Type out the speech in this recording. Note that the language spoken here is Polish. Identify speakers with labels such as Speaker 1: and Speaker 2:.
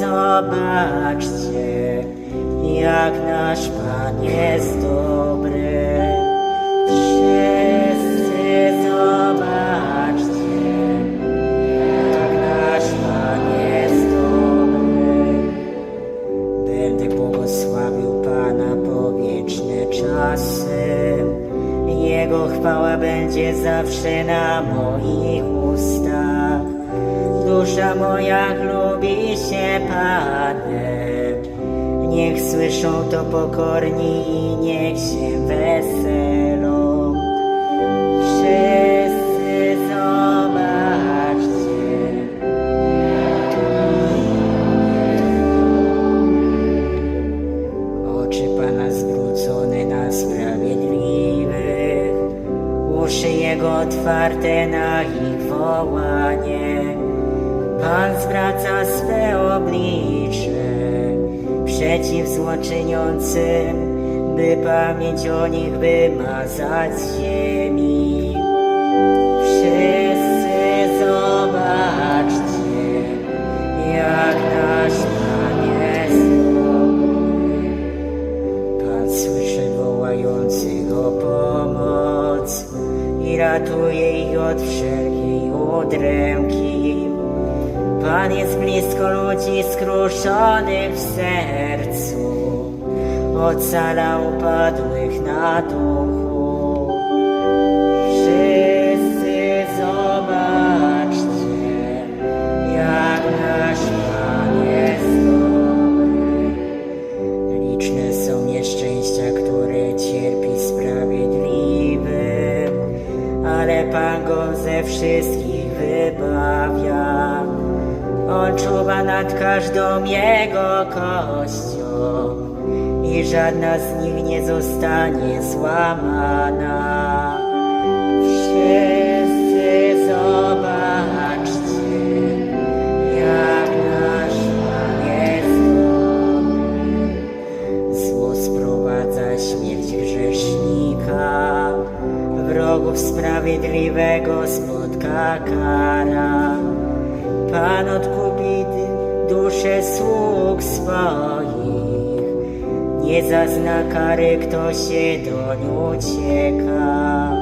Speaker 1: zobaczcie, jak nasz Pan jest dobry. Wszyscy zobaczcie, jak nasz Pan jest dobry. Będę błogosławił Pana po wieczne czasy. Jego chwała będzie zawsze na moich ustach. Dusza moja lubi się Panem. Niech słyszą to pokorni i niech się weselą. Wszyscy zobaczcie, Oczy Pana zwrócone na sprawiedliwych, uszy Jego otwarte na ich wołanie. Zwraca swe oblicze przeciw złoczyniącym, by pamięć o nich wymazać z ziemi. Wszyscy zobaczcie, jak nasz Pan jest dobry. Pan słyszy wołających o pomoc i ratuje ich od wszelkiej udręki. Pan jest blisko ludzi skruszonych w sercu, ocala upadłych na duchu. Wszyscy zobaczcie, jak nasz Pan jest dobry. Liczne są nieszczęścia, które cierpi sprawiedliwy, ale Pan go ze wszystkich wybawia. On czuwa nad każdą jego kością i żadna z nich nie zostanie złamana. Wszyscy zobaczcie, jak nasz Pan jest dobry. Zło sprowadza śmierć grzesznika, wrogów sprawiedliwego spotka kara. Pan nie zazna kary, kto się doń ucieka.